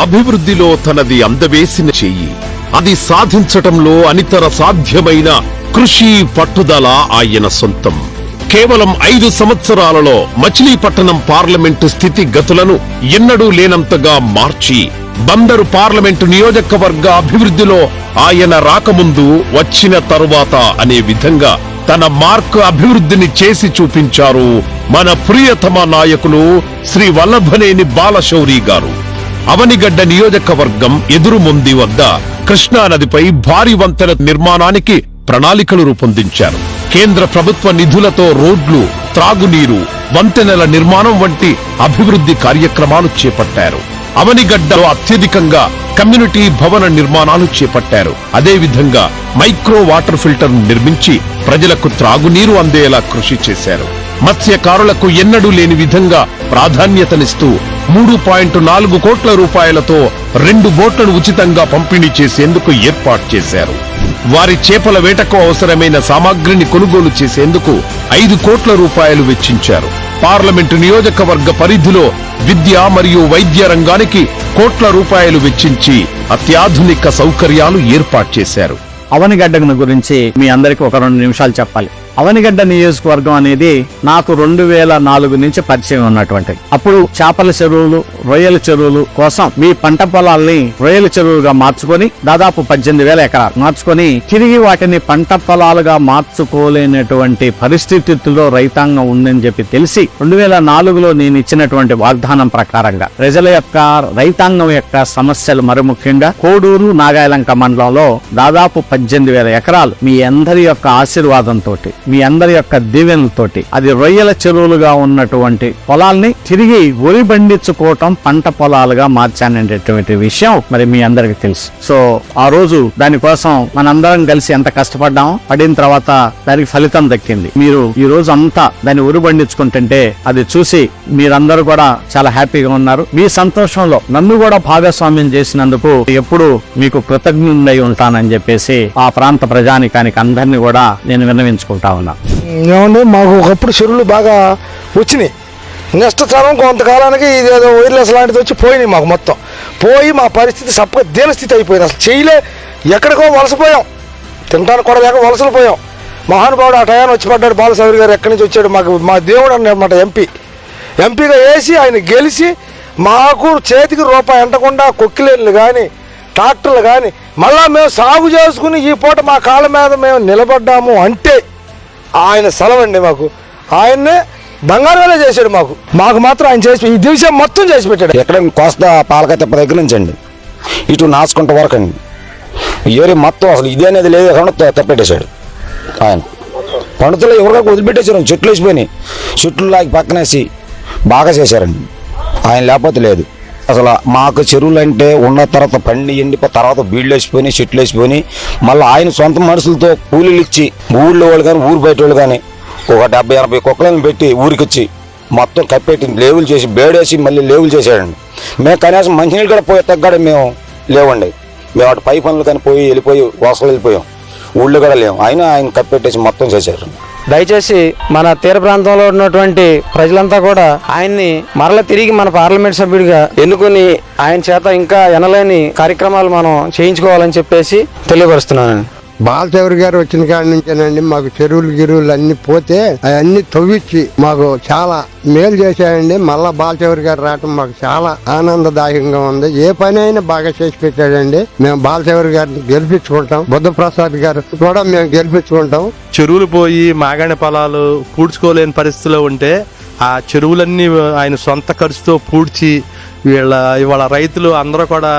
అభివృద్ధిలో తనది అందవేసిన చెయ్యి. అది సాధించటంలో అనితర సాధ్యమైన కృషి పట్టుదల ఆయన సొంతం. కేవలం ఐదు సంవత్సరాలలో మచిలీపట్నం పార్లమెంటు స్థితిగతులను ఎన్నడూ లేనంతగా మార్చి బందరు పార్లమెంటు నియోజకవర్గ అభివృద్ధిలో ఆయన రాకముందు వచ్చిన తరువాత అనే విధంగా తన మార్క్ అభివృద్ధిని చేసి చూపించారు మన ప్రియతమ నాయకులు శ్రీ వల్లభనేని బాలశౌరి గారు. అవనిగడ్డ నియోజకవర్గం ఎదురుమొంది వద్ద కృష్ణానదిపై భారీ వంతెన నిర్మాణానికి ప్రణాళికలు రూపొందించారు. కేంద్ర ప్రభుత్వ నిధులతో రోడ్లు త్రాగునీరు వంతెనల నిర్మాణం వంటి అభివృద్ధి కార్యక్రమాలు చేపట్టారు. అవనిగడ్డలో అత్యధికంగా కమ్యూనిటీ భవన నిర్మాణాలు చేపట్టారు. అదేవిధంగా మైక్రో వాటర్ ఫిల్టర్ నిర్మించి ప్రజలకు త్రాగునీరు అందేలా కృషి చేశారు. మత్స్యకారులకు ఎన్నడూ లేని విధంగా ప్రాధాన్యతనిస్తూ మూడు పాయింట్ నాలుగు కోట్ల రూపాయలతో రెండు బోట్లను ఉచితంగా పంపిణీ చేసేందుకు ఏర్పాటు చేశారు. వారి చేపల వేటకు అవసరమైన సామాగ్రిని కొనుగోలు చేసేందుకు ఐదు కోట్ల రూపాయలు వెచ్చించారు. పార్లమెంటు నియోజకవర్గ పరిధిలో విద్య మరియు వైద్య రంగానికి కోట్ల రూపాయలు వెచ్చించి అత్యాధునిక సౌకర్యాలు ఏర్పాటు చేశారు. అవనిగడ్డ గురించి మీ అందరికి ఒక రెండు నిమిషాలు చెప్పాలి. అవనిగడ్డ నియోజకవర్గం అనేది నాకు రెండు వేల నాలుగు నుంచి పరిచయం ఉన్నటువంటిది అప్పుడు చేపల చెరువులు రొయ్యల చెరువులు కోసం మీ పంట పొలాల్ని రొయ్యల చెరువులుగా మార్చుకొని దాదాపు పద్దెనిమిది వేల ఎకరాలు మార్చుకొని తిరిగి వాటిని పంట పొలాలుగా మార్చుకోలేనటువంటి పరిస్థితుల్లో రైతాంగం ఉందని చెప్పి తెలిసి రెండు వేల నాలుగులో నేను ఇచ్చినటువంటి వాగ్దానం ప్రకారంగా ప్రజల యొక్క రైతాంగం యొక్క సమస్యలు మరి ముఖ్యంగా కోడూరు నాగాయలంక మండలంలో దాదాపు పద్దెనిమిది వేల ఎకరాలు మీ అందరి యొక్క ఆశీర్వాదంతో మీ అందరి యొక్క దీవెనలతోటి అది రొయ్యల చెరువులుగా ఉన్నటువంటి పొలాల్ని తిరిగి ఒరి పండించుకోవటం పంట పొలాలుగా మార్చాననేటువంటి విషయం మరి మీ అందరికి తెలుసు. సో ఆ రోజు దానికోసం మనందరం కలిసి ఎంత కష్టపడ్డామో పడిన తర్వాత దానికి ఫలితం దక్కింది. మీరు ఈ రోజు అంతా దాన్ని ఉరి పండించుకుంటుంటే అది చూసి మీరందరూ కూడా చాలా హ్యాపీగా ఉన్నారు. మీ సంతోషంలో నన్ను కూడా భాగస్వామ్యం చేసినందుకు ఎప్పుడు మీకు కృతజ్ఞుడై ఉంటానని చెప్పేసి ఆ ప్రాంత ప్రజానికానికి అందరినీ కూడా నేను విన్నవించుకుంటా ఉన్నా ఏమండి మాకు ఒకప్పుడు చెరువులు బాగా వచ్చినాయి. నెక్స్ట్ తరం కొంతకాలానికి ఇదేదో వైర్లెస్ లాంటిది వచ్చి పోయినాయి మాకు మొత్తం. పోయి మా పరిస్థితి సప్పగా దీనస్థితి అయిపోయింది. అసలు చేయలే ఎక్కడికో వలసపోయాం తినడానికి కూడా లేక వలసలు పోయాం. మహానుభావుడు ఆ టయాన్ని వచ్చి పడ్డాడు బాలసౌరి గారు ఎక్కడి నుంచి వచ్చాడు మాకు మా దేవుడు అన్నమాట ఎంపీ. ఎంపీగా వేసి ఆయన గెలిచి మాకు చేతికి రూపాయి ఎంటకుండా కొక్కిలేళ్ళు కానీ ట్రాక్టర్లు కానీ మళ్ళా మేము సాగు చేసుకుని ఈ పూట మా కాళ్ళ మీద మేము నిలబడ్డాము అంటే ఆయన సెలవండి మాకు. ఆయన్నే బంగారంలో చేశాడు మాకు. మాకు మాత్రం ఆయన చేసి ఈ దివసం మొత్తం చేసి పెట్టాడు. ఎక్కడ కోస్తా పాలకత్తిప్ప దగ్గర నుంచి అండి. ఇటు నాచుకుంట వరకు అండి. ఏరి మొత్తం అసలు ఇది అనేది లేదు ఎక్కడ తప్పెట్టేశాడు ఆయన. పండుతులు ఎవరికో వదిలిపెట్టేశారు చెట్లు వేసిపోయినాయి. చెట్లు లాగి పక్కనేసి బాగా చేశారండి. ఆయన లేకపోతే లేదు. అసలు మాకు చెరువులు అంటే ఉన్న తర్వాత పండి ఎండిపో తర్వాత బీళ్ళు వేసిపోయినాయి చెట్లు వేసిపోయినాయి. మళ్ళీ ఆయన సొంత మనుషులతో కూలీలు ఇచ్చి ఊళ్ళో వాళ్ళు కానీ ఊరు బయట వాళ్ళు కానీ ఒక డెబ్బై ఎనభై కుక్కలను పెట్టి ఊరికి ఇచ్చి మొత్తం కప్పెట్టి లేవులు చేసి బేడేసి మళ్ళీ లేవులు చేశాడండి. మేము కనీసం మంచినీళ్ళు కూడా పోయి తగ్గడ మేము లేవండి. మేము అటు పై పనులు కానీ పోయి వెళ్ళిపోయి వసలు వెళ్ళిపోయాం. ఊళ్ళో కూడా లేవు ఆయన ఆయన కప్పెట్టేసి మొత్తం చేశారు. దయచేసి మన తీర ప్రాంతంలో ఉన్నటువంటి ప్రజలంతా కూడా ఆయన్ని మరల తిరిగి మన పార్లమెంట్ సభ్యుడిగా ఎన్నుకొని ఆయన చేత ఇంకా ఎనలేని కార్యక్రమాలు మనం చేయించుకోవాలని చెప్పేసి తెలియపరుస్తున్నాను బాలచౌరి గారు వచ్చిన కాడి నుంచేనండి మాకు చెరువులు గిరువులు అన్ని పోతే అవన్నీ తవ్విచ్చి మాకు చాలా మేలు చేశాడండి మళ్ళా బాలచౌరి గారు రావటం మాకు చాలా ఆనందదాయకంగా ఉంది. ఏ పని అయినా బాగా చేసి పెట్టాడండి. మేము బాలచౌరి గారిని గెలిపించుకుంటాం. బుద్ధప్రసాద్ గారు కూడా మేము గెలిపించుకుంటాం. చెరువులు పోయి మాగాణి పొలాలు పూడ్చుకోలేని పరిస్థితిలో ఉంటే ఆ చెరువులన్నీ ఆయన సొంత ఖర్చుతో పూడ్చి వీళ్ళ ఇవాళ రైతులు అందరూ కూడా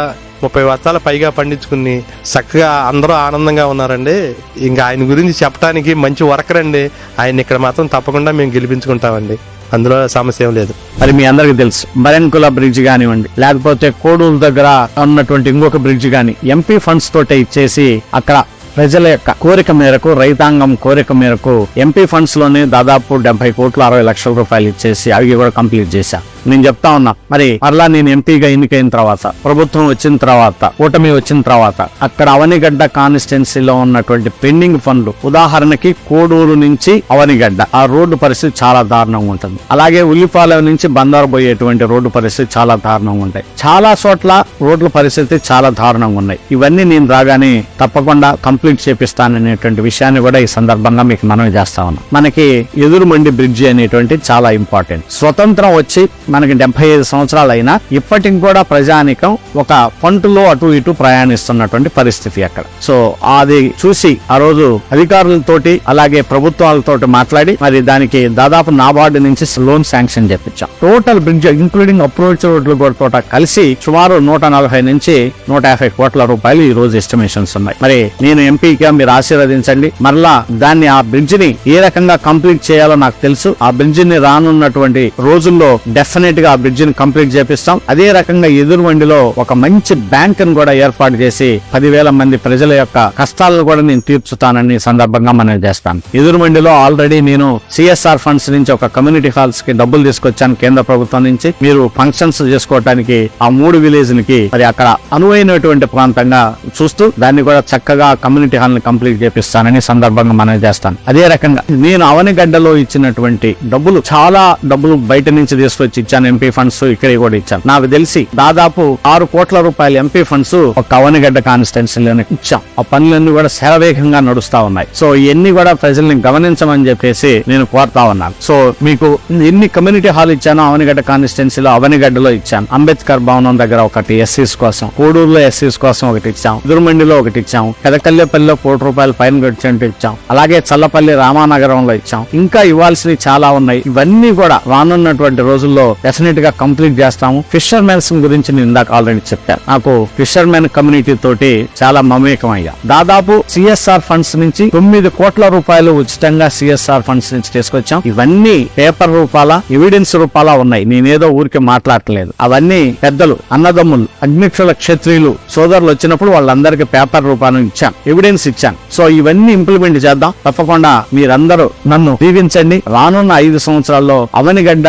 ముప్పై వర్షాల పైగా పండించుకుని చక్కగా అందరూ ఆనందంగా ఉన్నారండి. ఇంకా ఆయన గురించి చెప్పడానికి మంచి వర్కర్ అండి ఆయన ఇక్కడ మాత్రం తప్పకుండా మేము గెలిపించుకుంటామండి. అందులో సమస్య ఏం లేదు. మరి మీ అందరికి తెలుసు. బరెన్కుల బ్రిడ్జ్ కానివ్వండి. లేకపోతే కోడూరు దగ్గర ఉన్నటువంటి ఇంకొక బ్రిడ్జ్ కానీ ఎంపీ ఫండ్స్ తోటే ఇచ్చేసి అక్కడ ప్రజల యొక్క కోరిక మేరకు రైతాంగం కోరిక మేరకు ఎంపీ ఫండ్స్లోనే దాదాపు డెబ్బై కోట్ల అరవై లక్షల రూపాయలు ఇచ్చేసి అవి కూడా కంప్లీట్ చేశారు. నేను చెప్తా ఉన్నా. మరి మరలా నేను ఎంపీగా ఎన్నికైన తర్వాత ప్రభుత్వం వచ్చిన తర్వాత కూటమి వచ్చిన తర్వాత అక్కడ అవనిగడ్డ కాన్స్టిట్యున్సీలో ఉన్నటువంటి పెండింగ్ పనులు ఉదాహరణకి కోడూరు నుంచి అవనిగడ్డ ఆ రోడ్డు పరిస్థితి చాలా దారుణంగా ఉంటుంది. అలాగే ఉల్లిపాలెం నుంచి బందారు పోయేటువంటి రోడ్డు పరిస్థితి చాలా దారుణంగా ఉంటాయి. చాలా చోట్ల రోడ్ల పరిస్థితి చాలా దారుణంగా ఉన్నాయి. ఇవన్నీ నేను రాగానే తప్పకుండా కంప్లీట్ చేపిస్తాననేటువంటి విషయాన్ని కూడా ఈ సందర్భంగా మీకు మనం చేస్తా ఉన్నా. మనకి ఎదురుమండి బ్రిడ్జి అనేటువంటి చాలా ఇంపార్టెంట్. స్వతంత్రం వచ్చి మనకి డెబ్బై ఐదు సంవత్సరాలు అయినా ఇప్పటికి కూడా ప్రజానికం ఒక పంటులో అటు ఇటు ప్రయాణిస్తున్నటువంటి పరిస్థితి అక్కడ. సో అది చూసి ఆ రోజు అధికారులతోటి అలాగే ప్రభుత్వాలతో మాట్లాడి మరి దానికి దాదాపు నాబార్డు నుంచి లోన్ శాంక్షన్ చేపించాం. టోటల్ బ్రిడ్జ్ ఇంక్లూడింగ్ అప్రోచ్ రోడ్లు కూడా కలిసి సుమారు నూట నలభై నుంచి నూట యాభై కోట్ల రూపాయలు ఈ రోజు ఎస్టిమేషన్స్ ఉన్నాయి. మరి నేను ఎంపీగా మీరు ఆశీర్వదించండి. మరలా దాన్ని ఆ బ్రిడ్జ్ని ఏ రకంగా కంప్లీట్ చేయాలో నాకు తెలుసు. ఆ బ్రిడ్జ్ని రానున్నటువంటి రోజుల్లో డెఫినెట్ గా ఆ బ్రిడ్జ్ని కంప్లీట్ చేపిస్తాం. అదే రకంగా ఎదురువండిలో ఒక మంచి బ్యాంక్ని కూడా ఏర్పాటు చేసి పదివేల మంది ప్రజల యొక్క కష్టాలను కూడా నేను తీర్చుతానని సందర్భంగా మనం చేస్తాను ఎదురుమండిలో ఆల్రెడీ నేను సిఎస్ఆర్ ఫండ్స్ నుంచి ఒక కమ్యూనిటీ హాల్స్కి డబ్బులు తీసుకొచ్చాను కేంద్ర ప్రభుత్వం నుంచి. మీరు ఫంక్షన్స్ చేసుకోవడానికి ఆ మూడు విలేజ్కి మరి అక్కడ అనువైనటువంటి ప్రాంతంగా చూస్తూ దాన్ని కూడా చక్కగా కమ్యూనిటీ హాల్ని కంప్లీట్ చేపిస్తానని సందర్భంగా మనం చేస్తాను అదే రకంగా నేను అవనిగడ్డలో ఇచ్చినటువంటి డబ్బులు చాలా డబ్బులు బయట నుంచి తీసుకొచ్చి ఇచ్చాను ఎంపీ ఫండ్స్ ఇక్కడ కూడా ఇచ్చాను. నాకు తెలిసి దాదాపు ఆరు కోట్ల రూపాయల ఎంపీ ఫండ్స్ ఒక అవనిగడ్డ కాన్స్టిట్యున్సీలోనే ఇచ్చాం. ఆ పనులన్నీ కూడా శరవేగంగా నడుస్తా ఉన్నాయి. సో ఇవన్నీ కూడా ప్రజల్ని గమనించమని చెప్పేసి నేను కోరుతా ఉన్నాను. సో మీకు ఎన్ని కమ్యూనిటీ హాల్ ఇచ్చానో అవనిగడ్డ కాన్స్టిట్యున్సీలో అవనిగడ్డలో ఇచ్చాను. అంబేద్కర్ భవనం దగ్గర ఒకటి ఎస్సీస్ కోసం. కోడూరులో ఎస్సీస్ కోసం ఒకటి ఇచ్చాం. దుర్మండిలో ఒకటి ఇచ్చాం. పెదకల్లెపల్లిలో కోటి రూపాయలు పైన గడిచేట్టు ఇచ్చాం. అలాగే చల్లపల్లి రామానగరంలో ఇచ్చాం. ఇంకా ఇవ్వాల్సినవి చాలా ఉన్నాయి. ఇవన్నీ కూడా రానున్నటువంటి రోజుల్లో డెఫినెట్గా కంప్లీట్ చేస్తాము. ఫిషర్ మెన్స్ గురించి నేను ఇందాక ఆల్రెడీ చెప్పాను నాకు ఫిషర్ మెన్ కమ్యూనిటీ తోటి చాలా మమేకం అయ్యా దాదాపు సిఎస్ఆర్ ఫండ్స్ నుంచి తొమ్మిది కోట్ల రూపాయలు ఉచితంగా సిఎస్ఆర్ ఫండ్స్ నుంచి తీసుకొచ్చాం. ఇవన్నీ పేపర్ రూపాల ఎవిడెన్స్ రూపాల ఉన్నాయి. నేనేదో ఊరికి మాట్లాడలేదు అవన్నీ పెద్దలు అన్నదమ్ములు అగ్నిక్షుల క్షత్రియులు సోదరులు వచ్చినప్పుడు వాళ్ళందరికీ పేపర్ రూపాన్ని ఇచ్చాను ఎవిడెన్స్ ఇచ్చాను సో ఇవన్నీ ఇంప్లిమెంట్ చేద్దాం. తప్పకుండా మీరందరూ నన్ను దీవించండి. రానున్న ఐదు సంవత్సరాల్లో అవనిగడ్డ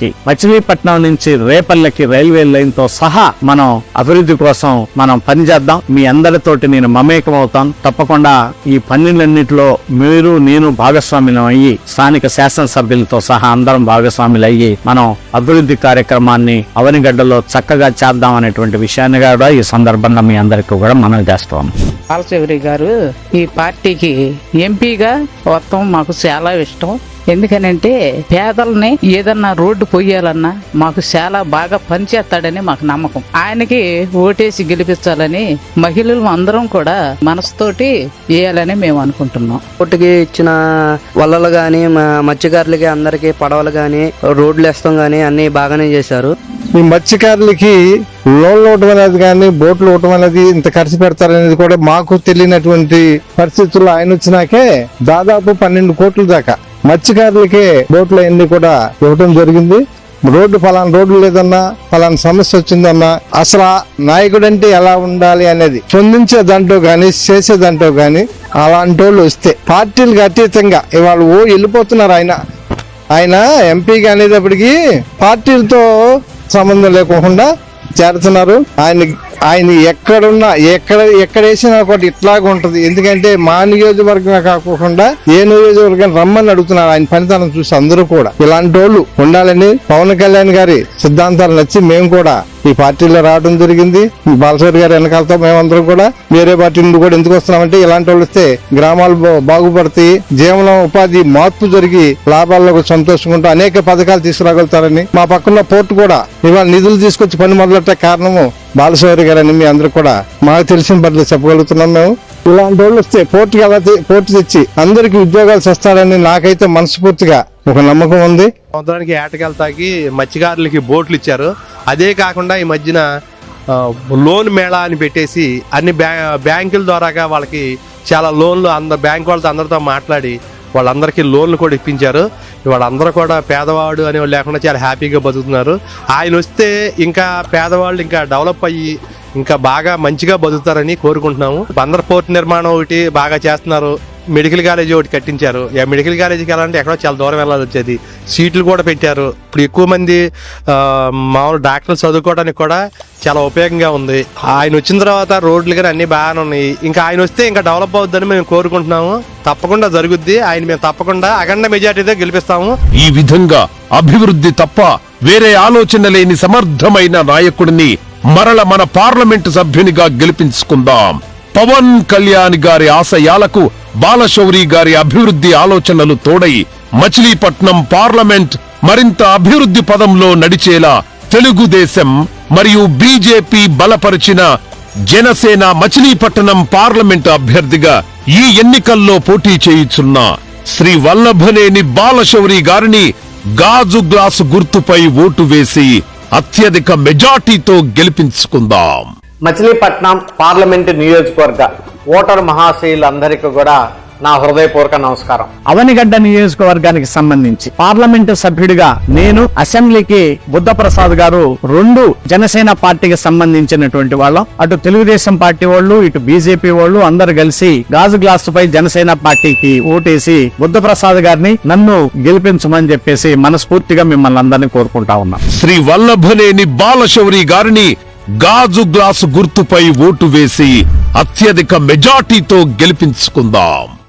కాన్స్టిట్యున్సీకి మచిలీపట్నం నుంచి రేపల్లెకి రైల్వే లైన్తో సహా మనం అభివృద్ధి కోసం మనం పనిచేద్దాం మీ అందరితోటి నేను మమేకం అవుతాను. తప్పకుండా ఈ పనులన్నింటిలో మీరు నేను భాగస్వామ్యం అయ్యి స్థానిక శాసనసభ్యులతో సహా అందరం భాగస్వాములు అయ్యి మనం అభివృద్ధి కార్యక్రమాన్ని అవనిగడ్డలో చక్కగా చేద్దాం అనేటువంటి విషయాన్ని కూడా ఈ సందర్భంగా మీ అందరికీ కూడా మనం చేస్తాం. పాలచౌరి గారు ఈ పార్టీకి ఎంపీగా మొత్తం మాకు చాలా ఇష్టం. ఎందుకనంటే పేదల్ని ఏదన్నా రోడ్డు పొయ్యాలన్నా మాకు చాలా బాగా పనిచేస్తాడని మాకు నమ్మకం. ఆయనకి ఓటేసి గెలిపించాలని మహిళలు అందరం కూడా మనసుతోటి వేయాలని మేము అనుకుంటున్నాం. కోర్టుకి ఇచ్చిన వలలు గాని మ- మత్స్యకారులకి అందరికి పడవలు గాని రోడ్లు వేస్తాం గాని అన్ని బాగానే చేశారు. ఈ మత్స్యకారులకి లోన్లు ఇవ్వటం అనేది కానీ బోట్లు ఇవ్వటం అనేది ఇంత ఖర్చు పెడతారనేది కూడా మాకు తెలియనటువంటి పరిస్థితుల్లో ఆయన వచ్చినాకే దాదాపు పన్నెండు కోట్ల దాకా. మత్స్యకారులకే బోట్లు అన్ని కూడా ఇవ్వటం జరిగింది. రోడ్డు ఫలానా రోడ్డు లేదన్నా ఫలానా సమస్య వచ్చిందన్నా అసలు నాయకుడు అంటే ఎలా ఉండాలి అనేది స్పందించే దాంట్లో కానీ చేసే దాంట్లో అలాంటి వాళ్ళు వస్తే పార్టీలకు అతీతంగా ఇవాళ ఓ వెళ్ళిపోతున్నారు ఆయన. ఆయన ఎంపీగా అనేటప్పటికీ పార్టీలతో సంబంధం లేకుండా చేరుతున్నారు. ఆయన ఆయన ఎక్కడున్నా ఎక్కడ ఎక్కడ వేసినా ఒకటి ఇట్లాగా ఉంటది. ఎందుకంటే మా నియోజకవర్గం కాకుండా ఏ నియోజకవర్గం రమ్మని అడుగుతున్నారు ఆయన పనితనం చూసి అందరూ కూడా. ఇలాంటి వాళ్ళు ఉండాలని పవన్ కళ్యాణ్ గారి సిద్ధాంతాలు నచ్చి మేము కూడా ఈ పార్టీలో రావడం జరిగింది. బాలసారి గారి వెనకాలతో మేమందరం కూడా వేరే పార్టీ నుండి కూడా ఎందుకు వస్తున్నామంటే ఇలాంటి వాళ్ళు వస్తే గ్రామాలు బాగుపడతాయి. జీవనం ఉపాధి మార్పు జరిగి లాభాల్లో సంతోషంగా అనేక పథకాలు తీసుకురాగలుగుతారని మా పక్కన పోర్టు కూడా ఇవాళ నిధులు తీసుకొచ్చి పని మొదలెట్టే కారణము బాలశౌరి గారని మీ అందరూ కూడా మాకు తెలిసిన బదులు చెప్పగలుగుతున్నాం మేము. ఇలాంటి వాళ్ళు వస్తే పోర్టుకి ఎలా పోర్టు తెచ్చి అందరికీ ఉద్యోగాలు చేస్తాడని నాకైతే మనస్ఫూర్తిగా ఒక నమ్మకం ఉంది. సముద్రానికి ఏటకెళ్తాకి మత్స్యకారులకి బోట్లు ఇచ్చారు. అదే కాకుండా ఈ మధ్యన లోన్ మేళా అని పెట్టేసి అన్ని బ్యా బ్యాంకుల ద్వారాగా వాళ్ళకి చాలా లోన్లు అంద బ్యాంక్ వాళ్ళతో అందరితో మాట్లాడి వాళ్ళందరికీ లోన్లు కూడా ఇప్పించారు. వాళ్ళందరూ కూడా పేదవాడు అనే వాళ్ళు లేకుండా చాలా హ్యాపీగా బతుకుతున్నారు. ఆయన వస్తే ఇంకా పేదవాళ్ళు ఇంకా డెవలప్ అయ్యి ఇంకా బాగా మంచిగా బతుకుతారని కోరుకుంటున్నాము. బందర్ పోర్ట్ నిర్మాణం ఒకటి బాగా చేస్తున్నారు. మెడికల్ కాలేజీ ఒకటి కట్టించారు. ఆ మెడికల్ కాలేజీకి వెళ్ళాలంటే ఎక్కడో చాలా దూరం వెళ్ళాల్సి వచ్చేది. సీట్లు కూడా పెట్టారు. ఇప్పుడు ఎక్కువ మంది మామూలు డాక్టర్లు చదువుకోవడానికి కూడా చాలా ఉపయోగంగా ఉంది. ఆయన వచ్చిన తర్వాత రోడ్లు కానీ అన్నీ బాగానే ఉన్నాయి. ఇంకా ఆయన వస్తే ఇంకా డెవలప్ అవుద్దని మేము కోరుకుంటున్నాము. తప్పకుండా జరుగుద్ది. ఆయన మేము తప్పకుండా అఖండ మెజార్టీతో గెలిపిస్తాము. ఈ విధంగా అభివృద్ధి తప్ప వేరే ఆలోచన లేని సమర్థమైన నాయకుడిని మరల మన పార్లమెంటు సభ్యునిగా గెలిపించుకుందాం. పవన్ కళ్యాణ్ గారి ఆశయాలకు బాలశౌరి గారి అభివృద్ధి ఆలోచనలు తోడై మచిలీపట్నం పార్లమెంట్ మరింత అభివృద్ధి పదంలో నడిచేలా తెలుగుదేశం మరియు బీజేపీ బలపరిచిన జనసేన మచిలీపట్నం పార్లమెంట్ అభ్యర్థిగా ఈ ఎన్నికల్లో పోటీ చేయుచున్న శ్రీ వల్లభనేని బాలశౌరి గారిని గాజు గ్లాసు గుర్తుపై ఓటు వేసి అత్యధిక మెజార్టీతో గెలిపించుకుందాం. మచిలీపట్నం పార్లమెంటు నియోజకవర్గ ఓటరు మహాశయులందరికీ కూడా నా హృదయపూర్వక నమస్కారం. అవనిగడ్డ నియోజకవర్గానికి సంబంధించి పార్లమెంటు సభ్యుడిగా నేను అసెంబ్లీకి బుద్ధప్రసాద్ గారు రెండు జనసేన పార్టీకి సంబంధించినటువంటి వాళ్ళం. అటు తెలుగుదేశం పార్టీ వాళ్ళు ఇటు బీజేపీ వాళ్ళు అందరు కలిసి గాజు గ్లాసు పై జనసేన పార్టీకి ఓటేసి బుద్ధప్రసాద్ గారిని నన్ను గెలిపించమని చెప్పేసి మనస్ఫూర్తిగా మిమ్మల్ని అందరినీ కోరుకుంటా ఉన్నాం. శ్రీ వల్లభనేని బాలశౌరి గారిని గాజు గ్లాసు గుర్తుపై ఓటు వేసి అత్యధిక మెజార్టీతో గెలిపించుకుందాం.